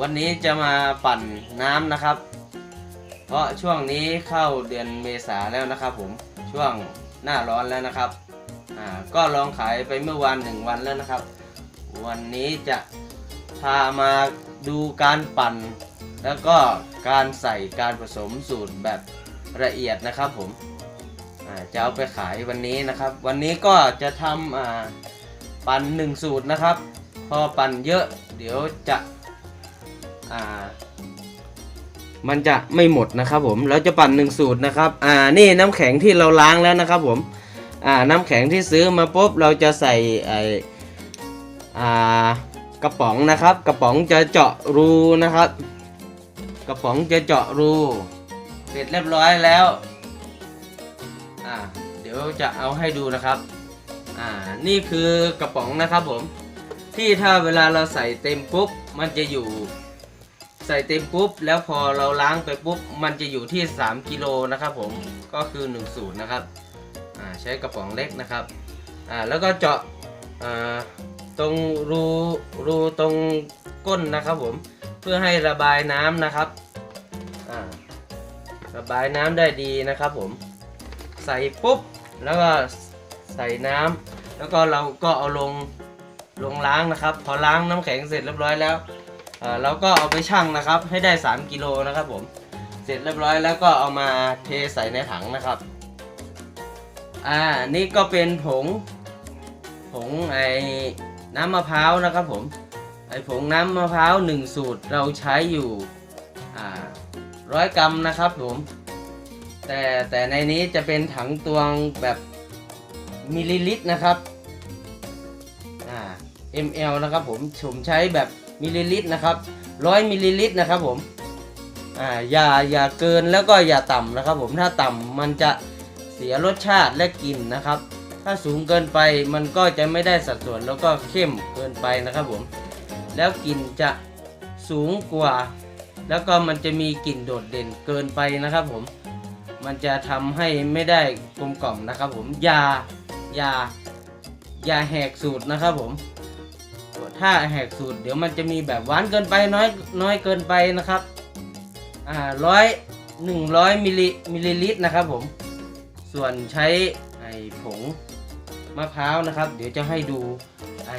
วันนี้จะมาปั่นน้ำนะครับ เพราะช่วงนี้เข้าเดือนเมษาแล้วนะครับ ผมช่วงหน้าร้อนแล้วนะครับก็ลองขายไปเมื่อวันหนึ่งวันแล้วนะครับ วันนี้จะพามาดูการปั่น แล้วก็การใส่การผสมสูตรแบบละเอียดนะครับผมจะเอาไปขายวันนี้นะครับ วันนี้ก็จะทำปั่นหนึ่งสูตรนะครับ พอปั่นเยอะเดี๋ยวจะ อ่า มันจะไม่หมดนะครับผมเราจะปั่นหนึ่งสูตรนะครับ อ่านี่น้ำแข็งที่เราล้างแล้วนะครับผม อ่าน้ำแข็งที่ซื้อมาปุ๊บเราจะใส่ไออ่ากระป๋องนะครับ กระป๋องจะเจาะรูนะครับ กระป๋องจะเจาะรูเสร็จเรียบร้อยแล้วอ่าเดี๋ยวจะเอาให้ดูนะครับอ่านี่คือกระป๋องนะครับผมที่ถ้าเวลาเราใส่เต็มปุ๊บมันจะอยู่ ใส่เต็มปุ๊บ แล้วพอเราล้างไปปุ๊บ มันจะอยู่ที่ 3 กิโลนะครับผมก็คือ1สูตรนะครับอ่าใช้กระป๋องเล็กนะครับอ่าแล้วก็เจาะอ่าตรงรูรูตรงก้นนะครับผมเพื่อให้ระบายน้ำนะครับอ่าระบายน้ำได้ดีนะครับผมใส่ปุ๊บแล้วก็ใส่น้ำแล้วก็เราก็เอาลงลงล้างนะครับ พอล้างน้ำแข็งเสร็จเรียบร้อยแล้ว อ่อเราก็เอาไปชั่งนะครับ ให้ได้ 3กิโลนะครับผม เสร็จเรียบร้อยแล้วก็เอามาเทใส่ในถังนะครับ อ่า นี่ก็เป็นผง ผงไอ้น้ำมะพร้าวนะครับผม ไอ้ผงน้ำมะพร้าวหนึ่งสูตรเราใช้อยู่ อ่าร้อยกรัมนะครับผม แต่แต่ในนี้จะเป็นถังตวงแบบมิลลิลิตรนะครับ อ่า ml นะครับผม ผมใช้แบบ มิลลิลิตรนะครับร้อยมิลลิลิตรนะครับผมอ่าอย่าอย่าเกินแล้วก็อย่าต่ำนะครับ ผมถ้าต่ำมันจะเสียรสชาติและกลิ่นนะครับ ถ้าสูงเกินไปมันก็จะไม่ได้สัดส่วนแล้วก็เข้มเกินไปนะครับผมแล้วกลิ่นจะสูงกว่า แล้วก็มันจะมีกลิ่นโดดเด่นเกินไปนะครับผมมันจะทำให้ไม่ได้กลมกล่อมนะครับ ผมอย่าอย่าอย่าแหกสูตรนะครับผม ถ้าแหกสูตร เดี๋ยวมันจะมีแบบหวานเกินไปน้อยน้อยเกินไปนะครับอ่าร้อยหนึ่งร้อยมิลลิมิลลิลิตรนะครับผมส่วนใช้ไอผงมะพร้าวนะครับ เดี๋ยวจะให้ดูไอ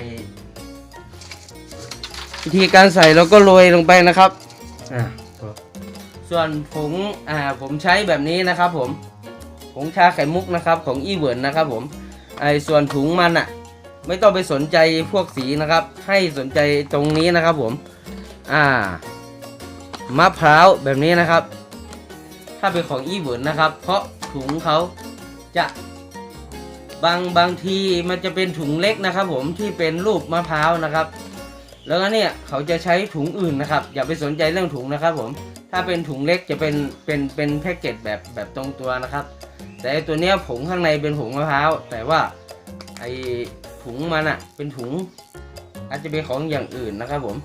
วิธีการใส่เราก็โรยลงไปนะครับอ่าส่วนผงอ่าผมใช้แบบนี้นะครับผมผงชาไข่มุกนะครับของอีเวิร์นนะครับผมไอส่วนถุงมันอะ ไม่ต้องไปสนใจพวกสีนะครับ ให้สนใจตรงนี้นะครับผม อ่ามะพร้าวแบบนี้นะครับ ถ้าเป็นของอีเวิร์นนะครับ เพราะถุงเขาจะบางบางทีมันจะเป็นถุงเล็กนะครับ ผมที่เป็นรูปมะพร้าวนะครับ แล้วก็เนี่ยเขาจะใช้ถุงอื่นนะครับ อย่าไปสนใจเรื่องถุงนะครับ ผมถ้าเป็นถุงเล็กจะเป็นเป็นเป็นแพ็กเกจแบบแบบตรงตัวนะครับ แต่ตัวเนี้ยผงข้างในเป็นผงมะพร้าวแต่ว่าไอ ถุงมันอะเป็นถุง อาจจะเป็นของอย่างอื่นนะครับผม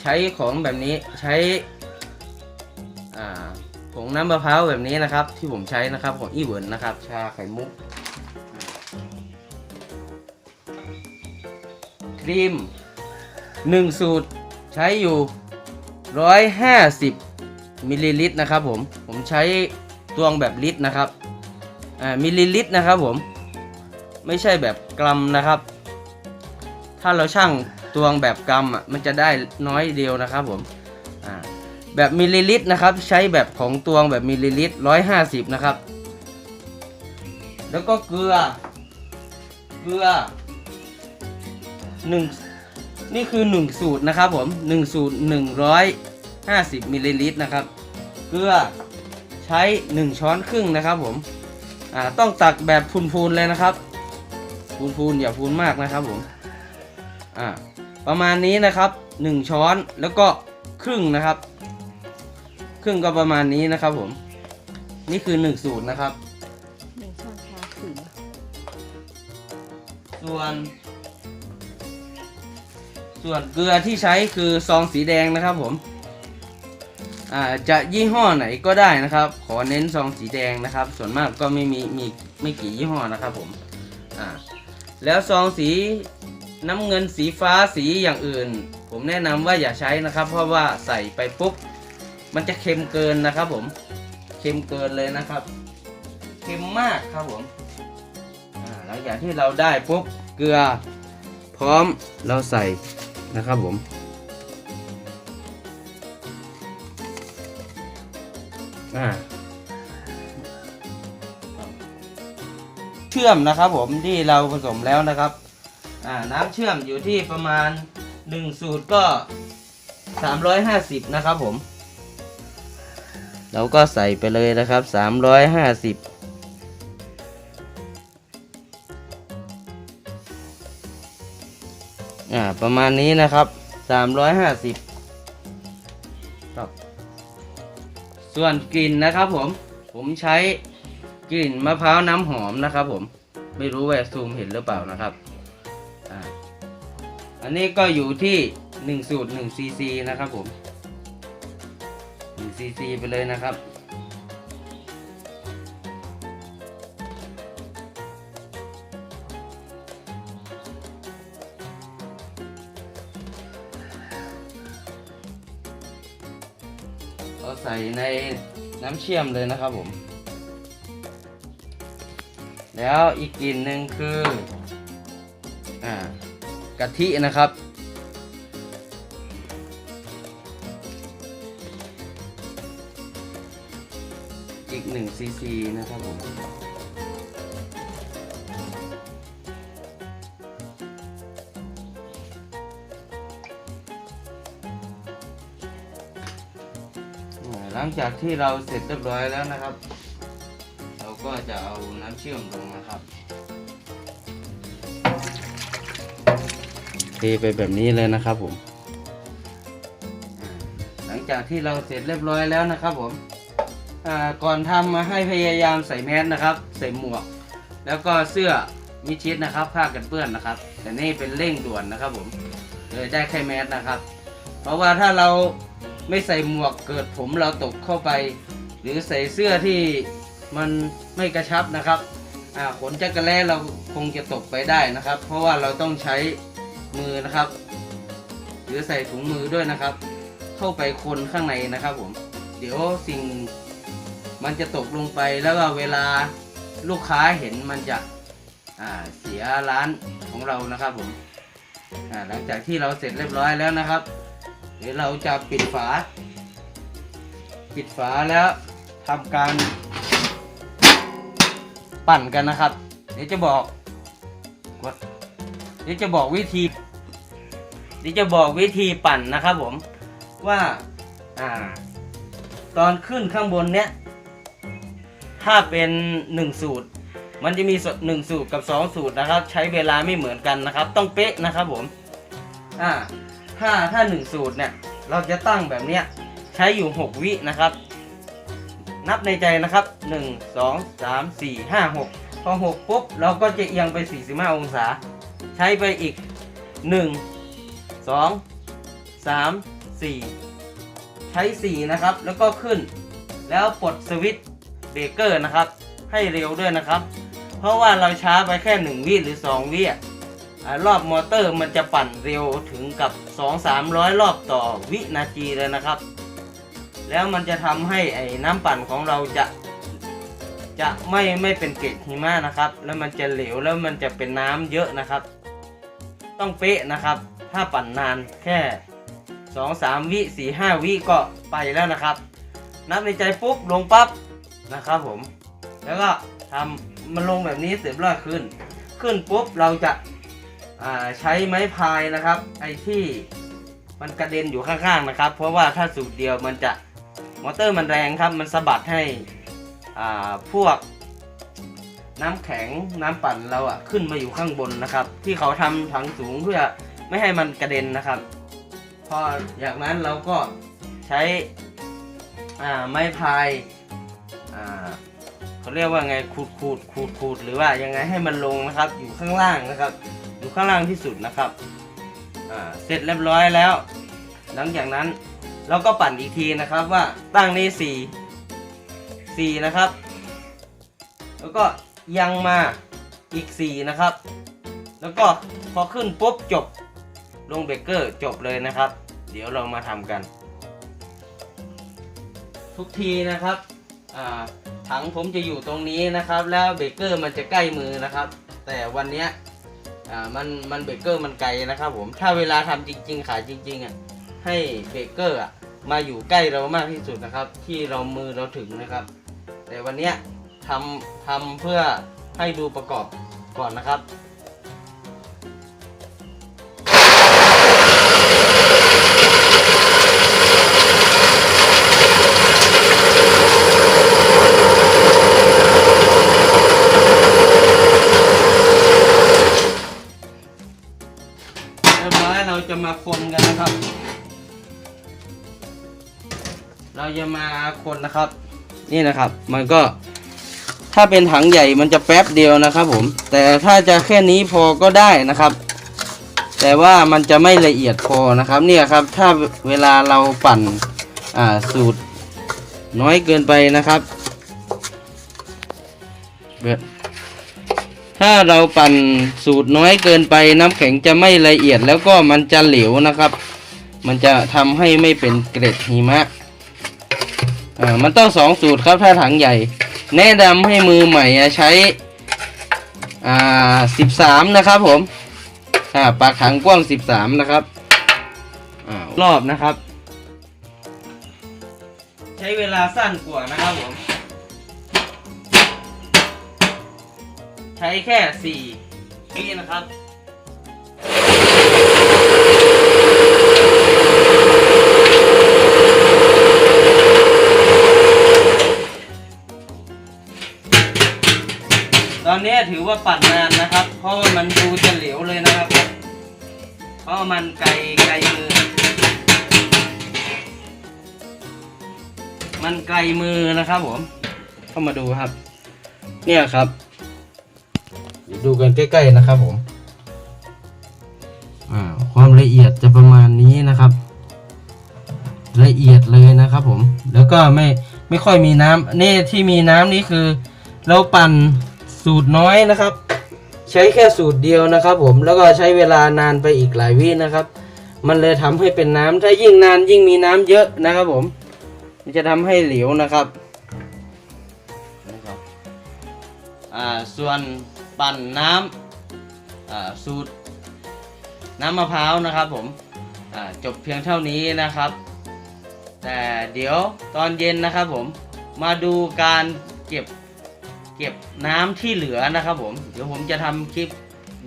ใช้ของแบบนี้ใช้ผงน้ำมะพร้าวแบบนี้นะครับ ที่ผมใช้นะครับของอีเวิร์นนะครับ ชาไข่มุกครีมหนึ่งสูตรใช้อยู่ร้อยห้าสิบมิลลิลิตรนะครับผม ผมใช้ตวงแบบลิตรนะครับมิลลิลิตรนะครับผม ไม่ใช่แบบกรัมนะครับ ถ้าเราชั่งตวงแบบกรัมอะมันจะได้น้อยเดียวนะครับผมอ่าแบบมิลลิลิตรนะครับ ใช้แบบของตวงแบบมิลลิลิตรร้อยห้าสิบนะครับ แล้วก็เกลือ เกลือหนึ่งนี่คือหนึ่งสูตรนะครับผมหนึ่งสูตรหนึ่งร้อยห้าสิบมิลลิลิตรนะครับ เกลือใช้1ช้อนครึ่งนะครับผมอ่าต้องตักแบบพูนๆเลยนะครับ พูนๆอย่าพูนมากนะครับผมอ่าประมาณนี้นะครับ 1 ช้อนแล้วก็ครึ่งนะครับ ครึ่งก็ประมาณนี้นะครับผม นี่คือ1สูตรนะครับหนึ่งช้อนชาถึงส่วน ส่วนเกลือที่ใช้คือซองสีแดงนะครับผมอ่าจะยี่ห้อไหนก็ได้นะครับ ขอเน้นซองสีแดงนะครับ ส่วนมากก็ไม่มีมีไม่กี่ยี่ห้อนะครับผมอ่า แล้วซองสีน้ำเงินสีฟ้าสีอย่างอื่น ผมแนะนำว่าอย่าใช้นะครับ เพราะว่าใส่ไปปุ๊บ มันจะเค็มเกินนะครับผมเค็มเกินเลยนะครับเค็มมากครับผมหลังจากที่เราได้ปุ๊บเกลือ พร้อมเราใส่นะครับผมอ่า ชื่อมนะครับผมที่เราผสมแล้วนะครับอ่าน้ำเชื่อมอยู่ที่ประมาณ 1 สูตรก็ 350 นะครับผม เราก็ใส่ไปเลยนะครับ 350อ่าประมาณนี้นะครับ 350ครับส่วนกลิ่นนะครับผม ผมใช้ กลิ่นมะพร้าวน้ำหอมนะครับ ผมไม่รู้ว่าซูมเห็นหรือเปล่านะครับอ่าอันนี้ก็อยู่ที่1สูตร1ซีซีนะครับผม1ซีซีไปเลยนะครับเราใส่ในน้ำเชื่อมเลยนะครับผม แล้วอีกกลิ่นหนึ่งคืออ่ากะทินะครับ อีกหนึ่งซีซีนะครับผมหลังจากที่เราเสร็จเรียบร้อยแล้วนะครับ จะเอาน้ำเชื่อมลงนะครับเทไปแบบนี้เลยนะครับผมอ่าหลังจากที่เราเสร็จเรียบร้อยแล้วนะครับผมอ่าก่อนทำมาให้พยายามใส่แมสนะครับ ใส่หมวก แล้วก็เสื้อมิดชิดนะครับผ้ากันเปื้อนนะครับ แต่นี่เป็นเร่งด่วนนะครับผมเลยได้แค่แมสนะครับ เพราะว่าถ้าเราไม่ใส่หมวกเกิดผมเราตกเข้าไป หรือใส่เสื้อที่ มันไม่กระชับนะครับขนจักรแล้เราคงจะตกไปได้นะครับ เพราะว่าเราต้องใช้มือนะครับ หรือใส่ถุงมือด้วยนะครับ เข้าไปคนข้างในนะครับผม เดี๋ยวสิ่งมันจะตกลงไปแล้วก็เวลาลูกค้าเห็นมันจะเสียร้านของเรานะครับผมหลังจากที่เราเสร็จเรียบร้อยแล้วนะครับ เดี๋ยวเราจะปิดฝา ปิดฝาแล้วทำการ ปั่นกันนะครับ เดี๋ยวจะบอกเดี๋ยวจะบอกวิธี เดี๋ยวจะบอกวิธีปั่นนะครับผมว่าอ่า ตอนขึ้นข้างบนเนี้ยถ้าเป็นหนึ่งสูตร มันจะมีหนึ่งสูตรกับสองสูตรนะครับ ใช้เวลาไม่เหมือนกันนะครับ ต้องเป๊ะนะครับผมอ่าถ้าถ้าหนึ่งสูตรเนี่ย เราจะตั้งแบบเนี้ยใช้อยู่6วินะครับ นับในใจนะครับ 1 2 3 4 5 6 พอ 6 ปุ๊บ เราก็จะเอียงไป 45 องศา ใช้ไปอีก 1 2 3 4 ใช้ 4 นะครับ แล้วก็ขึ้น แล้วปลดสวิตช์เบรกเกอร์นะครับ ให้เร็วด้วยนะครับ เพราะว่าเราช้าไปแค่ 1 วิหรือ 2 วิอรอบมอเตอร์มันจะปั่นเร็วถึงกับ 2-300 รอบต่อวินาทีเลยนะครับ แล้วมันจะทำให้ไอ้น้ำปั่นของเราจะ จะไม่ไม่เป็นเกล็ดหิมะนะครับ แล้วมันจะเหลวแล้วมันจะเป็นน้ำเยอะนะครับ ต้องเป๊ะนะครับ ถ้าปั่นนานแค่สองสามวิสี่ห้าวิก็ไปแล้วนะครับ นับในใจปุ๊บลงปั๊บนะครับผม แล้วก็ทำมันลงแบบนี้เสร็จแล้วขึ้น ขึ้นปุ๊บเราจะาใช้ไม้พายนะครับ ไอ้ที่มันกระเด็นอยู่ข้างๆนะครับ เพราะว่าถ้าสูตรเดียวมันจะ มอเตอร์มันแรงครับ มันสะบัดให้อ่าพวกน้ำแข็งน้ำปั่นเราอะขึ้นมาอยู่ข้างบนนะครับ ที่เขาทำถังสูงเพื่อไม่ให้มันกระเด็นนะครับ พออย่างนั้นเราก็ใช้อ่าไม้พายอ่าเขาเรียกว่าไงขูดขูดขูดขูดหรือว่ายังไงให้มันลงนะครับ อยู่ข้างล่างนะครับ อยู่ข้างล่างที่สุดนะครับอ่าเสร็จเรียบร้อยแล้ว หลังจากนั้น เราก็ปั่นอีกทีนะครับว่าตั้งนี้สี่สี่นะครับ แล้วก็ยังมาอีก 4 นะครับ แล้วก็พอขึ้นปุ๊บจบลงเบเกอร์จบเลยนะครับ เดี๋ยวเรามาทำกัน ทุกทีนะครับถังผมจะอยู่ตรงนี้นะครับ แล้วเบเกอร์มันจะใกล้มือนะครับ แต่วันนี้มันมันเบเกอร์มันไกลนะครับผมถ้าเวลาทำจริง ๆ ขายจริงๆอะ ให้เบเกอร์มาอยู่ใกล้เรามากที่สุดนะครับ ที่เรามือเราถึงนะครับ แต่วันนี้ทำทำเพื่อให้ดูประกอบก่อนนะครับเราจะมาคนกัน เราจะมาคนนะครับ นี่นะครับ มันก็ถ้าเป็นถังใหญ่มันจะแป๊บเดียวนะครับผม แต่ถ้าจะแค่นี้พอก็ได้นะครับ แต่ว่ามันจะไม่ละเอียดพอนะครับ เนี่ยครับ ถ้าเวลาเราปั่นอ่าสูตรน้อยเกินไปนะครับ ถ้าเราปั่นสูตรน้อยเกินไปน้ำแข็งจะไม่ละเอียดแล้วก็มันจะเหลวนะครับ มันจะทำให้ไม่เป็นเกร็ดหิมะ อ่ามันต้องสองสูตรครับถ้าถังใหญ่ แนะนำให้มือใหม่ใช้อ่าสิบสามนะครับผมอ่าปากถังกว้างสิบสามนะครับอ่ารอบนะครับ ใช้เวลาสั้นกว่านะครับผม ใช้แค่สี่วินะครับ ตอนนี้ถือว่าปั่นนานนะครับ เพราะว่ามันดูจะเหลวเลยนะครับ เพราะมันไกลไกลมือ มันไกลมือนะครับผม เข้ามาดูครับ เนี่ยครับเดี๋ยวดูกันใกล้ๆนะครับผม อ่า ความละเอียดจะประมาณนี้นะครับ ละเอียดเลยนะครับผม แล้วก็ไม่ไม่ค่อยมีน้ำนี่ที่มีน้ำนี่คือ เราปั่น สูตรน้อยนะครับ ใช้แค่สูตรเดียวนะครับ ผมแล้วก็ใช้เวลานานไปอีกหลายวินะครับ มันเลยทำให้เป็นน้ำถ้ายิ่งนานยิ่งมีน้ำเยอะนะครับ ผม มันจะทำให้เหลวนะครับนะครับอ่าส่วนปั่นน้ำอ่าสูตรน้ำมะพร้าวนะครับผมจบเพียงเท่านี้นะครับ แต่เดี๋ยวตอนเย็นนะครับผมมาดูการเก็บ เก็บน้ำที่เหลือนะครับผมเดี๋ยวผมจะทำคลิป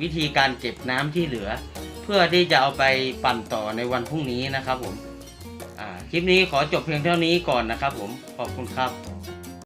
วิธีการเก็บน้ำที่เหลือ เพื่อที่จะเอาไปปั่นต่อในวันพรุ่งนี้นะครับผมคลิปนี้ขอจบเพียงเท่านี้ก่อนนะครับผมขอบคุณครับ